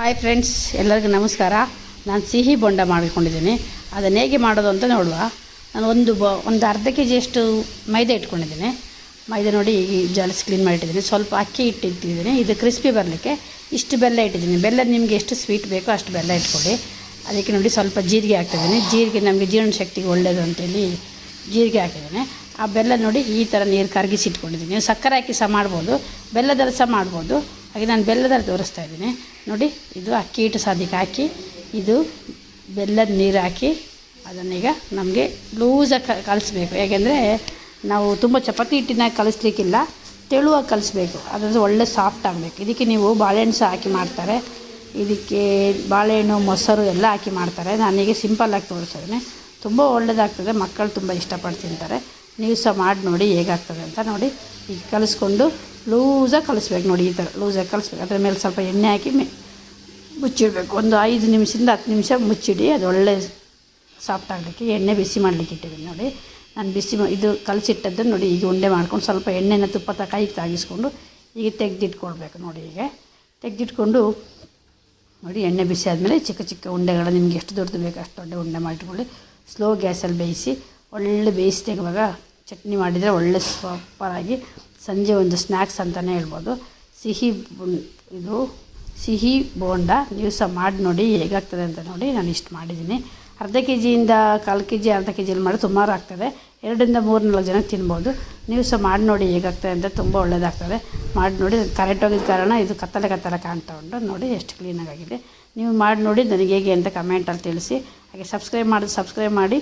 Hi friends ಎಲ್ಲರಿಗೂ ನಮಸ್ಕಾರ. ನಾನು ಸಿಹಿ ಬೊಂಡ ಮಾಡಿಕೊಂಡಿದ್ದೀನಿ. ಅದನ್ನು ಹೇಗೆ ಮಾಡೋದು ಅಂತ ನೋಡುವ. ನಾನು ಒಂದು ಬ, ಒಂದು ಅರ್ಧ ಕೆ ಜಿಯಷ್ಟು ಮೈದಾ ಇಟ್ಕೊಂಡಿದ್ದೀನಿ. ಮೈದಾ ನೋಡಿ ಈ ಜಾಲಿಸಿ ಕ್ಲೀನ್ ಮಾಡಿಟ್ಟಿದ್ದೀನಿ. ಸ್ವಲ್ಪ ಅಕ್ಕಿ ಹಿಟ್ಟು ಇಟ್ಟಿದ್ದೀನಿ ಇದು ಕ್ರಿಸ್ಪಿ ಬರಲಿಕ್ಕೆ ಇಷ್ಟು ಬೆಲ್ಲ ಇಟ್ಟಿದ್ದೀನಿ. ಬೆಲ್ಲ ನಿಮಗೆ ಎಷ್ಟು ಸ್ವೀಟ್ ಬೇಕೋ ಅಷ್ಟು ಬೆಲ್ಲ ಇಟ್ಕೊಳ್ಳಿ. ಅದಕ್ಕೆ ನೋಡಿ ಸ್ವಲ್ಪ ಜೀರಿಗೆ ಹಾಕ್ತಿದ್ದೀನಿ. ಜೀರಿಗೆ ನಮಗೆ ಜೀರ್ಣ ಶಕ್ತಿಗೆ ಒಳ್ಳೆಯದು ಅಂತೇಳಿ ಜೀರಿಗೆ ಹಾಕಿದ್ದೀನಿ. ಆ ಬೆಲ್ಲ ನೋಡಿ ಈ ಥರ ನೀರು ಕರಗಿಸಿ ಇಟ್ಕೊಂಡಿದ್ದೀನಿ. ಸಕ್ಕರೆ ಹಾಕಿ ಸಹ ಮಾಡ್ಬೋದು. ಬೆಲ್ಲದ ಸಹ ಮಾಡ್ಬೋದು. ಹಾಗೆ ನಾನು ಬೆಲ್ಲದಲ್ಲಿ ತೋರಿಸ್ತಾ ಇದ್ದೀನಿ. ನೋಡಿ, ಇದು ಅಕ್ಕಿ ಹಿಟ್ಟು ಸಾದಿಗೆ ಹಾಕಿ, ಇದು ಬೆಲ್ಲದ ನೀರು ಹಾಕಿ ಅದನ್ನೀಗ ನಮಗೆ ಲೂಸಾಗಿ ಕಲಿಸ್ಬೇಕು. ಯಾಕೆಂದರೆ ನಾವು ತುಂಬ ಚಪಾತಿ ಹಿಟ್ಟಿನ ಕಲಿಸ್ಲಿಕ್ಕಿಲ್ಲ, ತೆಳುವಾಗಿ ಕಲಿಸ್ಬೇಕು. ಅದರದ್ದು ಒಳ್ಳೆ ಸಾಫ್ಟ್ ಆಗಬೇಕು. ಇದಕ್ಕೆ ನೀವು ಬಾಳೆಹಣ್ಣು ಸಹ ಹಾಕಿ ಮಾಡ್ತಾರೆ. ಇದಕ್ಕೆ ಬಾಳೆಹಣ್ಣು, ಮೊಸರು ಎಲ್ಲ ಹಾಕಿ ಮಾಡ್ತಾರೆ. ನಾನೀಗ ಸಿಂಪಲ್ಲಾಗಿ ತೋರಿಸಿದ್ದೀನಿ ತುಂಬ ಒಳ್ಳೆಯದಾಗ್ತದೆ ಮಕ್ಕಳು ತುಂಬ ಇಷ್ಟಪಟ್ಟು ತಿಂತಾರೆ. ನೀವು ಸಹ ಮಾಡಿ ನೋಡಿ ಹೇಗಾಗ್ತದೆ ಅಂತ ನೋಡಿ. ಈಗ ಕಲಿಸ್ಕೊಂಡು ಲೂಸಾಗಿ ಕಲಿಸ್ಬೇಕು ನೋಡಿ ಈ ಥರ, ಲೂಸಾಗಿ ಕಲಿಸ್ಬೇಕು. ಅದ್ರ ಮೇಲೆ ಸ್ವಲ್ಪ ಎಣ್ಣೆ ಹಾಕಿ ಮೆ, ಮುಚ್ಚಿಡಬೇಕು. ಒಂದು ಐದು ನಿಮಿಷದಿಂದ ಹತ್ತು ನಿಮಿಷ ಮುಚ್ಚಿಡಿ, ಅದು ಒಳ್ಳೆ ಸಾಫ್ಟ್ ಆಗಲಿಕ್ಕೆ, ಎಣ್ಣೆ ಬಿಸಿ ಮಾಡಲಿಕ್ಕೆ ಇಟ್ಟಿದ್ದೀನಿ ನೋಡಿ. ನಾನು ಬಿಸಿ ಇದು ಕಲಸಿಟ್ಟದ್ದು ನೋಡಿ, ಈಗ ಉಂಡೆ ಮಾಡ್ಕೊಂಡು ಸ್ವಲ್ಪ ಎಣ್ಣೆನ ತುಪ್ಪ ತ ತಾಗಿಸ್ಕೊಂಡು ಈಗ ತೆಗೆದಿಟ್ಕೊಳ್ಬೇಕು ನೋಡಿ ಈಗ. ತೆಗೆದಿಟ್ಕೊಂಡು ನೋಡಿ, ಎಣ್ಣೆ ಬಿಸಿ ಆದಮೇಲೆ ಚಿಕ್ಕ ಚಿಕ್ಕ ಉಂಡೆಗಳು, ನಿಮಗೆ ಎಷ್ಟು ದೊಡ್ಡದು ಬೇಕು ಅಷ್ಟು ದೊಡ್ಡ ಉಂಡೆ ಮಾಡಿಟ್ಕೊಳ್ಳಿ. ಸ್ಲೋ ಗ್ಯಾಸಲ್ಲಿ ಬೇಯಿಸಿ, ಒಳ್ಳೆ ಬೇಯಿಸಿ ತೆಗುವಾಗ ಚಟ್ನಿ ಮಾಡಿದರೆ ಒಳ್ಳೆ ಸೂಪರಾಗಿ ಸಂಜೆ ಒಂದು ಸ್ನ್ಯಾಕ್ಸ್ ಅಂತಲೇ ಹೇಳ್ಬೋದು. ಸಿಹಿ ಇದು ಸಿಹಿ ಬೋಂಡ ನೀವು ಸಹ ಮಾಡಿ ನೋಡಿ ಹೇಗಾಗ್ತದೆ ಅಂತ ನೋಡಿ ನಾನು ಇಷ್ಟು ಮಾಡಿದ್ದೀನಿ. ಅರ್ಧ ಕೆ ಜಿಯಿಂದ ಕಾಲು ಕೆ ಜಿ ಅರ್ಧ ಕೆ ಜಿಯಲ್ಲಿ ಮಾಡಿ ಸುಮಾರು ಆಗ್ತದೆ. ಎರಡರಿಂದ ಮೂರು ನಾಲ್ಕು ಜನಕ್ಕೆ ತಿನ್ಬೋದು. ನೀವು ಸಹ ಮಾಡಿ ನೋಡಿ ಹೇಗಾಗ್ತದೆ ಅಂತ ತುಂಬ ಒಳ್ಳೆಯದಾಗ್ತದೆ ಮಾಡಿ ನೋಡಿ ಕರೆಂಟ್ ಹೋಗಿದ್ದ ಕಾರಣ ಇದು ಕತ್ತಲೆ ಕತ್ತಲೆ ಕಾಣ್ತಾ ಉಂಟು. ನೋಡಿ ಎಷ್ಟು ಕ್ಲೀನಾಗಿದೆ ನೀವು ಮಾಡಿ ನೋಡಿ ನನಗೆ ಹೇಗೆ ಅಂತ ಕಮೆಂಟಲ್ಲಿ ತಿಳಿಸಿ. ಹಾಗೆ ಸಬ್ಸ್ಕ್ರೈಬ್ ಮಾಡೋದು ಸಬ್ಸ್ಕ್ರೈಬ್ ಮಾಡಿ.